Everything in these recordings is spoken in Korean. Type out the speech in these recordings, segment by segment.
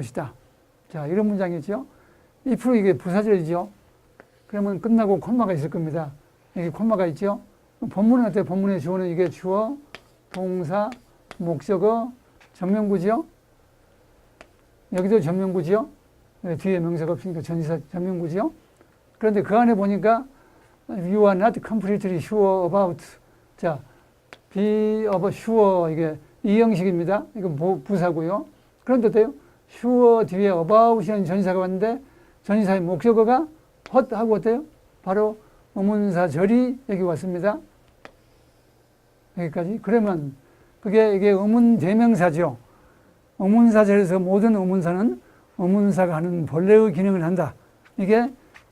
것이다. 자, 이런 문장이죠. if 이게 부사절이죠. 그러면 끝나고 콤마가 있을 겁니다. 여기 콤마가 있죠. 본문은 어때요? 본문의 주어는 이게 주어, 동사, 목적어, 전명구죠. 여기도 전명구죠. 네, 뒤에 명사가 없으니까 전사 전명구죠. 그런데 그 안에 보니까 you are not completely sure about 자 be about sure 이게 이 형식입니다. 이건 부- 부사고요. 그런데 어때요? Sure 뒤에 about이라는 전사가 왔는데 전사의 목적어가 헛 하고 어때요? 바로 의문사 절이 여기 왔습니다. 여기까지. 그러면 그게 이게 의문 대명사죠. 의문사절에서 모든 의문사는 의문사가 하는 본래의 기능을 한다. 이게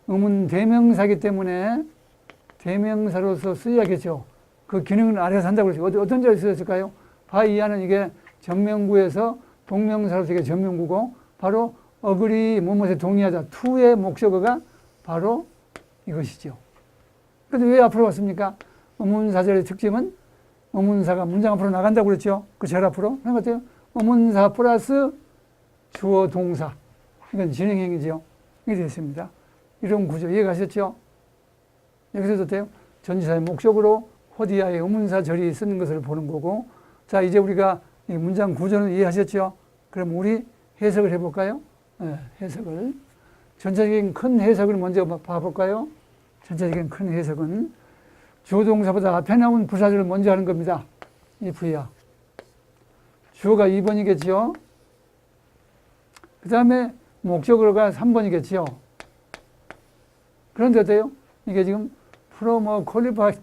의문 대명사기 때문에 대명사로서 쓰여야겠죠. 그 기능을 아래서 한다고. 어디- 어떤 자리에 쓰였을까요? 바 이하는 이게 전명구에서 동명사로서 이게 전명구고 바로 어그리 뭐뭐에 동의하자 투의 목적어가 바로 이것이죠. 그런데 왜 앞으로 왔습니까? 의문사절의 특징은 의문사가 문장 앞으로 나간다고 그랬죠. 그 절 앞으로. 그런 것 같아요. 의문사 플러스 주어 동사. 이건 진행행이죠. 이게 됐습니다. 이런 구조 이해가셨죠? 여기서도 돼요. 전지사의 목적으로 호디아의 의문사 절이 쓰는 것을 보는 거고 자 이제 우리가 이 문장 구조는 이해하셨죠? 그럼 우리 해석을 해볼까요? 네, 해석을 전체적인 큰 해석을 먼저 봐- 봐볼까요? 전체적인 큰 해석은 주어동사보다 앞에 나온 부사절을 먼저 하는 겁니다. if야. 주어가 2번이겠죠. 그 다음에 목적어가 3번이겠죠. 그런데 어때요? 이게 지금 from a qualified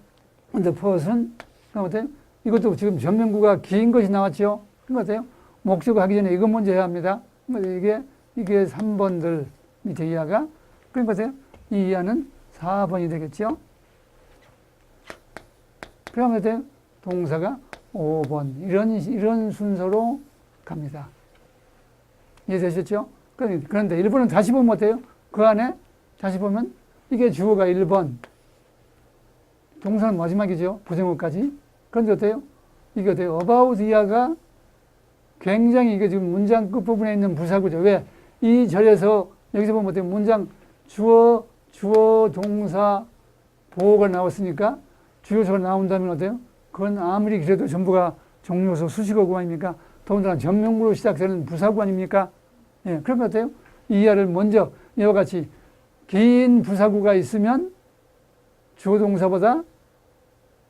person 그럼 어때요? 이것도 지금 전명구가 긴 것이 나왔죠. 그럼 어때요? 목적어 하기 전에 이거 먼저 해야 합니다. 그러니까 이게 이게 3번들 밑에 이하가 그러니까 어때요? 이 이하는 4번이 되겠죠. 그러면 어때요? 동사가 5번 이런 이런 순서로 갑니다. 이해되셨죠? 그런데 그런데 1번은 다시 보면 어때요? 그 안에 다시 보면 이게 주어가 1번 동사는 마지막이죠. 부정어까지. 그런데 어때요? 이게 어때요? about 이하가 굉장히 이게 지금 문장 끝부분에 있는 부사구죠. 왜? 이 절에서 여기서 보면 어때요? 문장 주어, 주어, 동사, 보호가 나왔으니까 주요소가 나온다면 어때요? 그건 아무리 그래도 전부가 종료소 수식어구 아닙니까? 더군다나 전명구로 시작되는 부사구 아닙니까? 예, 그런 것 같아요. 이 이하를 먼저 이와 같이 긴 부사구가 있으면 주어 동사보다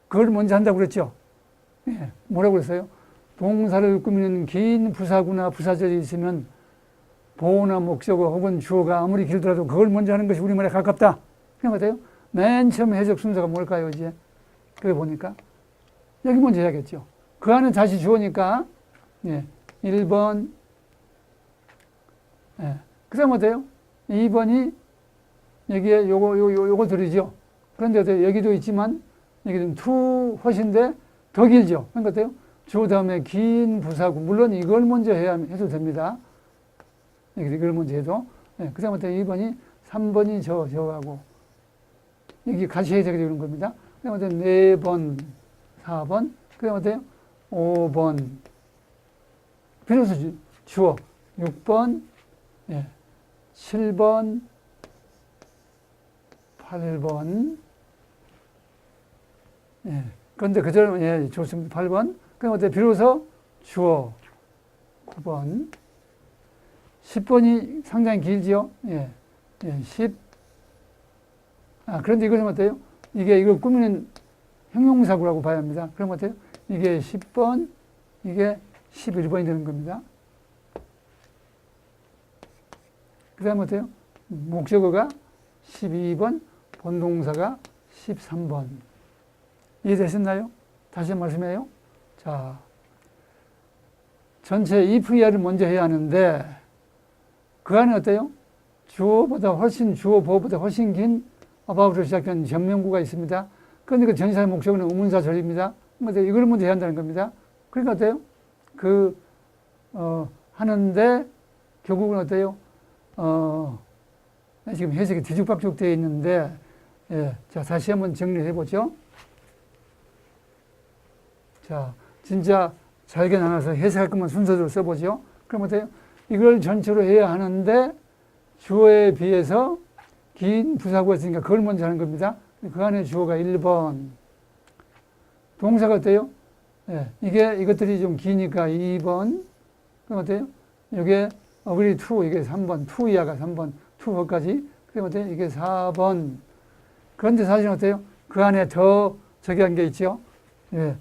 그걸 먼저 한다고 그랬죠. 예, 뭐라고 그랬어요? 동사를 꾸미는 긴 부사구나 부사절이 있으면 보호나 목적어 혹은 주어가 아무리 길더라도 그걸 먼저 하는 것이 우리말에 가깝다. 그런 것 같아요. 맨 처음 해석 순서가 뭘까요, 이제? 그래 보니까. 여기 먼저 해야겠죠. 그 안은 다시 주어니까, 예, 1번, 예. 그 다음 어때요? 2번이 여기에 요거, 요, 요, 요거 들이죠. 그런데? 여기도 있지만, 여기는 투 훨씬데 더 길죠. 그러니까 어때요? 주어 다음에 긴 부사구. 물론 이걸 먼저 해야, 해도 됩니다. 여기 이걸 먼저 해도. 예. 그 다음에 2번이 3번이 저, 저하고. 여기 같이 해석이 되는 겁니다. 그 다음에 네 번, 4번. 그 어때요? 5번. 비로소 주- 주어. 6번, 예. 7번, 8번. 예. 그런데 그절, 예, 좋습니다. 8번. 그럼 어때? 비로소 주어. 9번. 10번이 상당히 길지요? 예. 예, 10. 아, 그런데 이것은 어때요? 이게 이걸 꾸미는 형용사구라고 봐야 합니다. 그럼 어때요? 이게 10번, 이게 11번이 되는 겁니다. 그 다음에 어때요? 목적어가 12번, 본동사가 13번. 이해되셨나요? 다시 말씀해요. 자, 전체 if야를 먼저 해야 하는데, 그 안에 어때요? 주어보다 훨씬, 주어 보어보다 훨씬 긴 about로 시작된 전명구가 있습니다. 그런데 그 전사의 목적어는 의문사 절입니다. 근데 이걸 먼저 해야 한다는 겁니다. 그러니까 어때요? 그, 어, 하는데, 결국은 어때요? 어, 지금 해석이 뒤죽박죽 되어 있는데, 예, 자, 다시 한번 정리해 보죠. 자, 진짜 잘게 나눠서 해석할 것만 순서대로 써보죠. 그럼 어때요? 이걸 전체로 해야 하는데 주어에 비해서 긴 부사구가 있으니까 그걸 먼저 하는 겁니다. 그 안에 주어가 1번. 동사가 어때요? 예, 이게 이것들이 좀 기니까 2번. 그럼 어때요? 이게 어그리 투 이게 3번, 투 이하가 3번, 투까지. 그럼 어때요? 이게 4번. 그런데 사실은 어때요? 그 안에 더 저기 한 게 있죠. 예,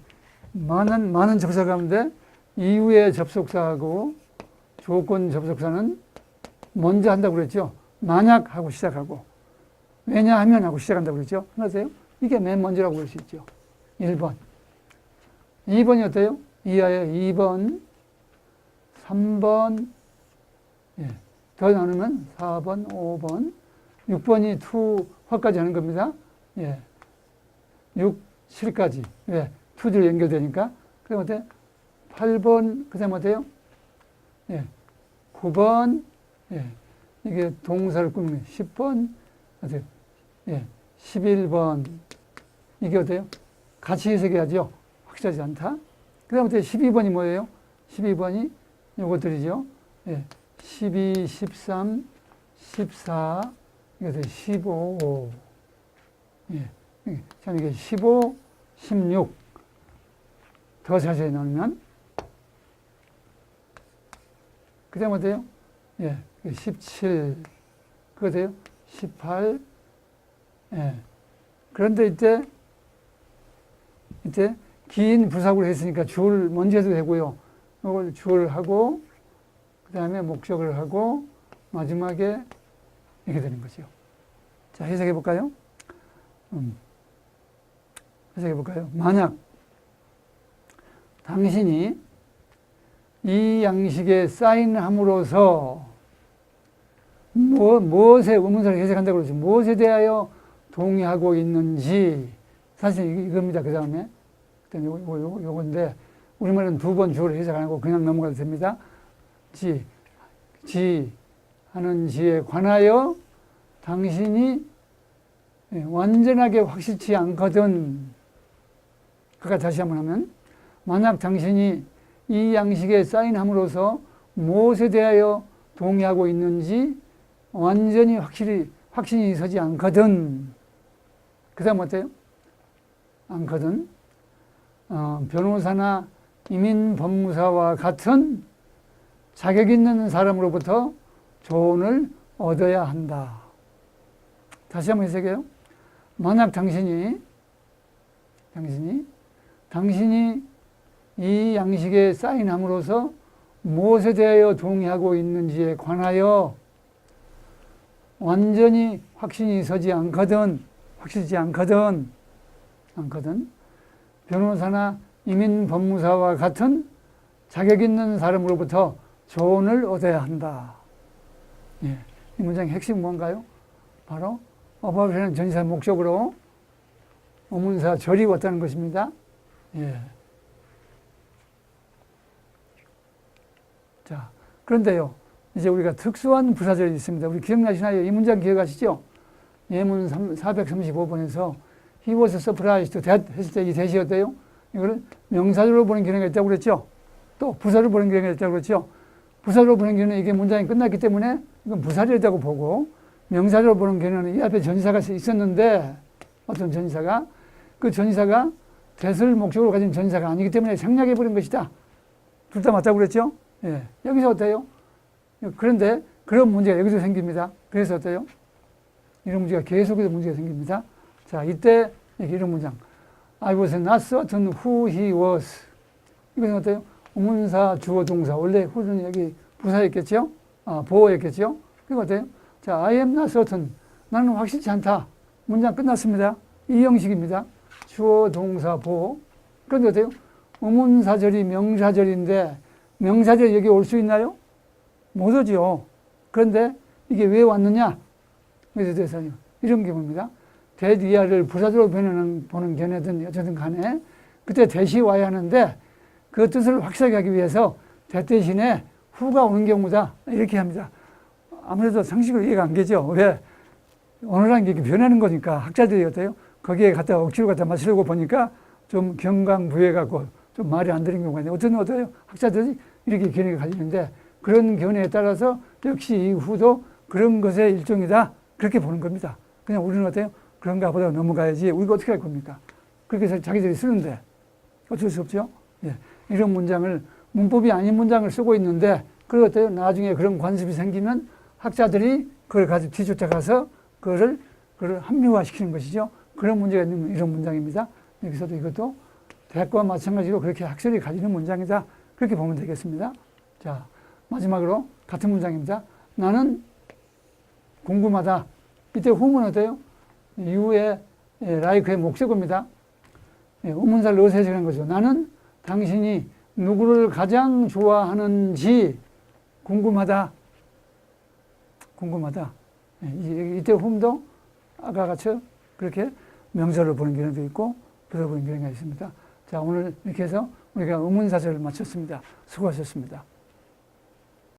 많은 많은 접속 가운데 이후에 접속사하고 조건 접속사는 먼저 한다고 그랬죠. 만약 하고 시작하고 왜냐하면 하고 시작한다고 그랬죠. 하세요? 이게 맨 먼저라고 볼 수 있죠. 1번. 2번이 어때요? 이하에 2번, 3번, 예. 더 나누면 4번, 5번, 6번이 2, 화까지 하는 겁니다. 예. 6, 7까지. 예. 2D로 연결되니까 그 사람한테 8번 그 사람한테요. 예. 9번 예. 이게 동사를 꾸미는 10번 어때요? 예. 11번 이게 어때요? 같이 해석해야죠. 확실하지 않다. 그 다음에 12번이 뭐예요? 12번이 요것들이죠. 예. 12, 13, 14, 이것도 15. 예. 자, 이게 15, 16. 더 자세히 나누면. 그 다음 어때요? 예. 17. 그거 돼요? 18. 예. 그런데 이때, 이때 긴 부사구를 했으니까 주어를 먼저 해도 되고요. 이걸 주어를 하고, 그 다음에 목적을 하고, 마지막에 이렇게 되는 거죠. 자, 해석해 볼까요? 음. 해석해 볼까요? 만약 당신이 이 양식에 사인함으로써 뭐, 무엇에 의문사를 해석한다고 그러죠? 무엇에 대하여 동의하고 있는지 사실 이겁니다. 그 다음에 요, 요, 요, 요건데 우리말은 두 번 주어를 해석 안 하고 그냥 넘어가도 됩니다. 지, 지 하는 지에 관하여 당신이 예, 완전하게 확실치 않거든. 그까 다시 한번 하면 만약 당신이 이 양식에 사인함으로써 무엇에 대하여 동의하고 있는지 완전히 확실히 확신이 서지 않거든. 그 다음 어때요? 않거든. 어, 변호사나 이민법무사와 같은 자격 있는 사람으로부터 조언을 얻어야 한다. 다시 한번 해석해요. 만약 당신이 당신이 당신이 이 양식에 사인함으로써 무엇에 대하여 동의하고 있는지에 관하여 완전히 확신이 서지 않거든, 확실지 않거든, 않거든. 변호사나 이민 법무사와 같은 자격 있는 사람으로부터 조언을 얻어야 한다. 예, 이 문장의 핵심 뭔가요? 바로 어법이라는 전사 목적으로 어문사 절이 왔다는 것입니다. 예. 자, 그런데요, 이제 우리가 특수한 부사절이 있습니다. 우리 기억나시나요? 이 문장 기억하시죠? 예문 435번에서 He was surprised 했을 때 이 대시 어때요? 이거를 명사절로 보는 경우가 있다고 그랬죠? 또 부사로 보는 경우가 있다고 그랬죠? 부사로 보는 경우는 이게 문장이 끝났기 때문에 이건 부사절이라고 보고 명사로 보는 경우는 이 앞에 전사가 있었는데 어떤 전사가 그 전사가 대설 목적으로 가진 전사가 아니기 때문에 생략해 버린 것이다. 둘 다 맞다고 그랬죠? 예. 여기서 어때요? 그런데 그런 문제가 여기서 생깁니다. 그래서 어때요? 이런 문제가 계속해서 문제가 생깁니다. 자, 이때 이런 문장. I was not certain who he was. 이것은 어때요? 의문사, 주어, 동사. 원래 후는 여기 부사였겠죠? 아, 보호였겠죠? 그리고 어때요? 자, I am not certain. 나는 확실치 않다. 문장 끝났습니다. 이 형식입니다. 주어, 동사, 보호. 그런데 어때요? 의문사절이 명사절인데 명사절이 여기 올 수 있나요? 못 오죠. 그런데 이게 왜 왔느냐? 그래서 대해서 이런 경우입니다. 대디아를 부사절로 변하는, 보는 견해든 어쨌든 간에 그때 대시 와야 하는데 그 뜻을 확실하게 하기 위해서 대 대신에 후가 오는 경우다. 이렇게 합니다. 아무래도 상식으로 이해가 안 되죠. 왜? 언어라는 게 이렇게 변하는 거니까 학자들이 어때요? 거기에 갖다 억지로 갖다 맞추려고 보니까 좀 경강부해 갖고 좀 말이 안 되는 경우가 있는데 어떤 어때요? 학자들이 이렇게 견해가 가지는데 그런 견해에 따라서 역시 이 후도 그런 것의 일종이다. 그렇게 보는 겁니다. 그냥 우리는 어때요? 그런가 보다 넘어가야지. 우리가 어떻게 할 겁니까? 그렇게 해서 자기들이 쓰는데 어쩔 수 없죠. 예. 이런 문장을 문법이 아닌 문장을 쓰고 있는데 그리고 어때요? 나중에 그런 관습이 생기면 학자들이 그걸 가지고 뒤쫓아가서 그거를 그걸 합리화시키는 것이죠. 그런 문제가 있는 이런 문장입니다. 여기서도 이것도 대학과 마찬가지로 그렇게 학설이 가지는 문장이다. 그렇게 보면 되겠습니다. 자, 마지막으로 같은 문장입니다. 나는 궁금하다. 이때 후문 어때요? 이후에 예, 라이크의 목적어입니다. 예, 의문사를 넣어서 해석한 거죠. 나는 당신이 누구를 가장 좋아하는지 궁금하다. 궁금하다. 예, 이- 이때 홈도 아까 같이 그렇게 명사를 보는 경우도 있고 들어보는 경우가 있습니다. 자, 오늘 이렇게 해서 우리가 의문사절을 마쳤습니다. 수고하셨습니다.